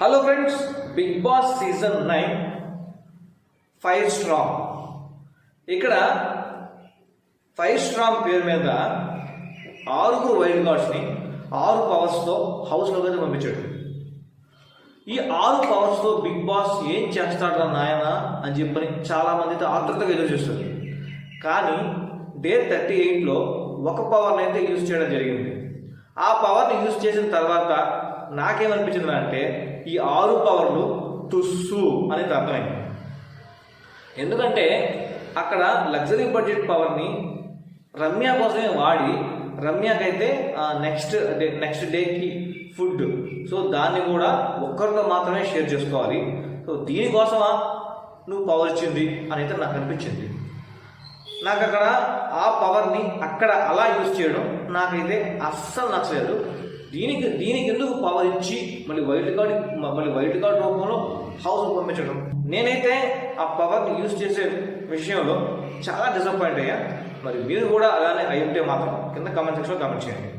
Hello friends Bigg Boss season nine five strong ఇక్కడ five strong పేరు మీద ఆరుగురు వైల్డ్ కార్డ్స్ని ఆరు పవర్స్తో హౌస్లోకి పంపించాడు. ఈ ఆరు పవర్స్తో బిగ్ బాస్ ఏం చేస్తాడు నాయన అని చెప్పని చాలామంది అయితే ఆతృతగా ఎదురు చూస్తుంది కానీ డే థర్టీ ఎయిట్లో ఒక పవర్ని అయితే యూజ్ చేయడం జరిగింది. ఆ పవర్ని యూజ్ చేసిన తర్వాత నాకేమనిపించింది అంటే ఈ ఆరు పవర్లు తుస్సు అనేది అర్థమైంది. ఎందుకంటే అక్కడ లగ్జరీ బడ్జెట్ పవర్ని రమ్య కోసమే వాడి రమ్యకైతే నెక్స్ట్ డే నెక్స్ట్ డేకి ఫుడ్. సో దాన్ని కూడా ఒక్కరితో మాత్రమే షేర్ చేసుకోవాలి. సో దీనికోసమా నువ్వు పవర్ ఇచ్చింది అని అయితే నాకు అనిపించింది. నాకు అక్కడ ఆ పవర్ని అక్కడ అలా యూజ్ చేయడం నాకైతే అస్సలు నచ్చలేదు. దీనికి దీనికి ఎందుకు పవర్ ఇచ్చి మళ్ళీ వైల్డ్ కార్డ్ మళ్ళీ వైల్డ్ కార్డ్ రూపంలో హౌస్ పంపించడం? నేనైతే ఆ పవర్ని యూజ్ చేసే విషయంలో చాలా డిసప్పాయింట్ అయ్యా. మరి మీరు కూడా అలానే అయి ఉంటే మాత్రం కింద కామెంట్ సెక్షన్లో కామెంట్ చేయండి.